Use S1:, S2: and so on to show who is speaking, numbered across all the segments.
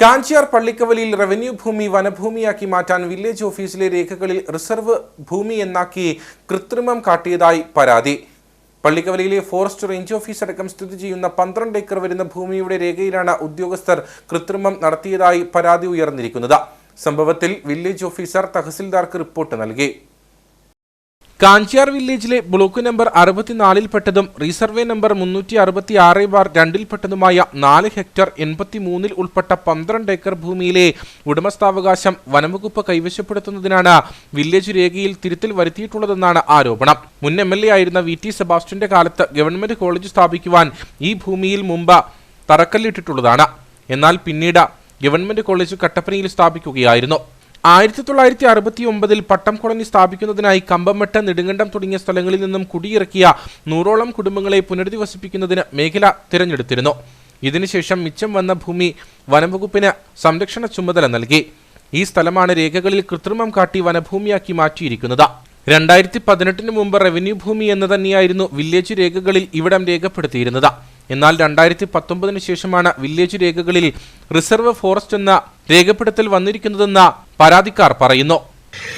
S1: Kanchiyar പള്ളിക്കവലിയിൽ revenue ഭൂമി വനഭൂമിയാക്കി മാറ്റാൻ village ഓഫീസിലെ രേഖകളിൽ റിസർവ് ഭൂമി എന്നാക്കി കൃത്രിമം കാട്ടിയതായി പരാതി. പള്ളിക്കവലിയിലെ ഫോറസ്റ്റ് റേഞ്ച് ഓഫീസ് അടക്കം സ്ഥിതി ചെയ്യുന്ന പന്ത്രണ്ട് ഏക്കർ വരുന്ന ഭൂമിയുടെ രേഖയിലാണ് ഉദ്യോഗസ്ഥർ കൃത്രിമം നടത്തിയതായി പരാതി ഉയർന്നിരിക്കുന്നത്. സംഭവത്തിൽ വില്ലേജ് ഓഫീസർ തഹസിൽദാർക്ക് റിപ്പോർട്ട് നൽകി. കാഞ്ചിയാർ വില്ലേജിലെ ബ്ലോക്ക് നമ്പർ അറുപത്തിനാലിൽപ്പെട്ടതും റീസർവേ നമ്പർ മുന്നൂറ്റി അറുപത്തി ആറ് ബാർ രണ്ടിൽപ്പെട്ടതുമായ നാല് ഹെക്ടർ എൺപത്തി മൂന്നിൽ ഉൾപ്പെട്ട പന്ത്രണ്ട് ഏക്കർ ഭൂമിയിലെ ഉടമസ്ഥാവകാശം വനംവകുപ്പ് കൈവശപ്പെടുത്തുന്നതിനാണ് വില്ലേജ് രേഖയിൽ തിരുത്തൽ വരുത്തിയിട്ടുള്ളതെന്നാണ് ആരോപണം. മുൻ എം എൽ എ ആയിരുന്ന വി ടി സെബാസ്റ്റ്യന്റെ കാലത്ത് ഗവൺമെന്റ് കോളേജ് സ്ഥാപിക്കുവാൻ ഈ ഭൂമിയിൽ മുമ്പ് തറക്കല്ലിട്ടിട്ടുള്ളതാണ്. എന്നാൽ പിന്നീട് ഗവൺമെന്റ് കോളേജ് കട്ടപ്പനയിൽ സ്ഥാപിക്കുകയായിരുന്നു. ആയിരത്തി തൊള്ളായിരത്തി അറുപത്തി ഒമ്പതിൽ പട്ടം കോളനി സ്ഥാപിക്കുന്നതിനായി കമ്പംമെട്ട നെടുങ്കണ്ടം തുടങ്ങിയ സ്ഥലങ്ങളിൽ നിന്നും കുടിയിറക്കിയ നൂറോളം കുടുംബങ്ങളെ പുനരധിവസിപ്പിക്കുന്നതിന് മേഖല തിരഞ്ഞെടുത്തിരുന്നു. ഇതിനുശേഷം മിച്ചം വന്ന ഭൂമി വനംവകുപ്പിന് സംരക്ഷണ ചുമതല നൽകി. ഈ സ്ഥലമാണ് രേഖകളിൽ കൃത്രിമം കാട്ടി വനഭൂമിയാക്കി മാറ്റിയിരിക്കുന്നത്. രണ്ടായിരത്തി പതിനെട്ടിന് മുമ്പ് റവന്യൂ ഭൂമി എന്ന് തന്നെയായിരുന്നു വില്ലേജ് രേഖകളിൽ ഇവിടം രേഖപ്പെടുത്തിയിരുന്നത്. എന്നാൽ രണ്ടായിരത്തി പത്തൊമ്പതിന് ശേഷമാണ് വില്ലേജ് രേഖകളിൽ റിസർവ് ഫോറസ്റ്റ് എന്ന രേഖപ്പെടുത്തൽ വന്നിരിക്കുന്നതെന്ന് പരാതിക്കാർ പറയുന്നു.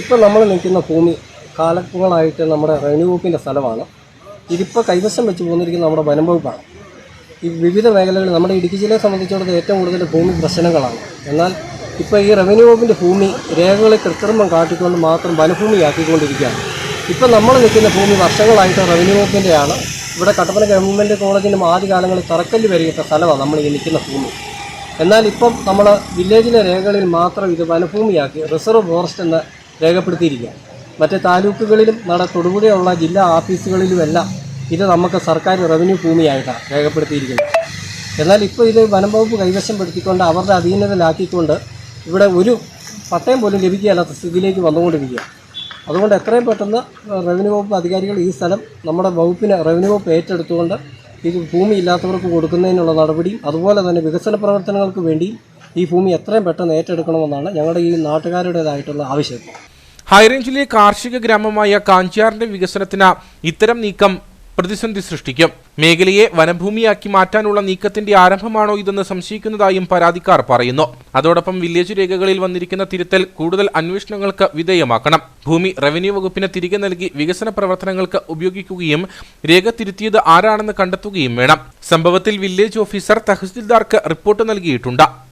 S2: ഇപ്പോൾ നമ്മൾ നിൽക്കുന്ന ഭൂമി കാലങ്ങളായിട്ട് നമ്മുടെ റവന്യൂ വകുപ്പിന്റെ സ്ഥലമാണ്. ഇതിപ്പോൾ കൈവശം വെച്ച് പോന്നിരിക്കുന്ന നമ്മുടെ വനം വകുപ്പാണ്. ഈ വിവിധ മേഖലകളിൽ നമ്മുടെ ഇടുക്കി ജില്ലയെ സംബന്ധിച്ചിടത്തോളം ഏറ്റവും കൂടുതൽ ഭൂമി പ്രശ്നങ്ങളാണ്. എന്നാൽ ഇപ്പോൾ ഈ റവന്യൂ വകുപ്പിന്റെ ഭൂമി രേഖകളെ കൃത്രിമം കാട്ടിക്കൊണ്ട് മാത്രം വനഭൂമിയാക്കിക്കൊണ്ടിരിക്കുകയാണ്. ഇപ്പം നമ്മൾ നിൽക്കുന്ന ഭൂമി വർഷങ്ങളായിട്ട് റവന്യൂ വകുപ്പിന്റെയാണ് ഇവിടെ കട്ടപ്പന ഗവൺമെന്റ് കോളേജിനും ആദ്യകാലങ്ങളിൽ തറക്കല്ല് വരികിട്ട സ്ഥലമാണ് നമ്മൾ ഈ നിൽക്കുന്ന ഭൂമി. എന്നാൽ ഇപ്പം നമ്മൾ വില്ലേജിലെ രേഖകളിൽ മാത്രം ഇത് വനഭൂമിയാക്കി റിസർവ് ഫോറസ്റ്റ് എന്ന് രേഖപ്പെടുത്തിയിരിക്കുക മറ്റ് താലൂക്കുകളിലും നട തൊടുപുഴയുള്ള ജില്ലാ ഓഫീസുകളിലുമെല്ലാം ഇത് നമുക്ക് സർക്കാർ റവന്യൂ ഭൂമിയായിട്ടാണ് രേഖപ്പെടുത്തിയിരിക്കുന്നത്. എന്നാൽ ഇപ്പോൾ ഇത് വനം വകുപ്പ് കൈവശം പെടുത്തിക്കൊണ്ട് അവരുടെ അധീനതയിലാക്കിക്കൊണ്ട് ഇവിടെ ഒരു പട്ടയം പോലും ലഭിക്കുകയല്ലാത്ത സ്ഥിതിയിലേക്ക് വന്നുകൊണ്ടിരിക്കുക അതുകൊണ്ട് എത്രയും പെട്ടെന്ന് റവന്യൂ വകുപ്പ് അധികാരികൾ ഈ സ്ഥലം നമ്മുടെ വകുപ്പിന് റവന്യൂ വകുപ്പ് ഏറ്റെടുത്തുകൊണ്ട് ഇത് ഭൂമി ഇല്ലാത്തവർക്ക് കൊടുക്കുന്നതിനുള്ള നടപടിയും അതുപോലെ തന്നെ വികസന പ്രവർത്തനങ്ങൾക്ക് വേണ്ടി ഈ ഭൂമി എത്രയും പെട്ടെന്ന് ഏറ്റെടുക്കണമെന്നാണ് ഞങ്ങളുടെ ഈ നാട്ടുകാരുടേതായിട്ടുള്ള ആവശ്യം.
S1: ഹൈറേഞ്ചിലെ കാർഷിക ഗ്രാമമായ കാഞ്ചിയാറിന്റെ വികസനത്തിന് ഇത്തരം നീക്കം പ്രതിസന്ധി സൃഷ്ടിക്കും. മേഖലയെ വനഭൂമിയാക്കി മാറ്റാനുള്ള നീക്കത്തിന്റെ ആരംഭമാണോ ഇതെന്ന് സംശയിക്കുന്നതായും പരാതിക്കാർ പറയുന്നു. അതോടൊപ്പം വില്ലേജ് രേഖകളിൽ വന്നിരിക്കുന്ന തിരുത്തൽ കൂടുതൽ അന്വേഷണങ്ങൾക്ക് വിധേയമാക്കണം. ഭൂമി റവന്യൂ വകുപ്പിന് തിരികെ നൽകി വികസന പ്രവർത്തനങ്ങൾക്ക് ഉപയോഗിക്കുകയും രേഖ തിരുത്തിയത് ആരാണെന്ന് കണ്ടെത്തുകയും വേണം. സംഭവത്തിൽ വില്ലേജ് ഓഫീസർ തഹസിൽദാർക്ക് റിപ്പോർട്ട് നൽകിയിട്ടുണ്ട്.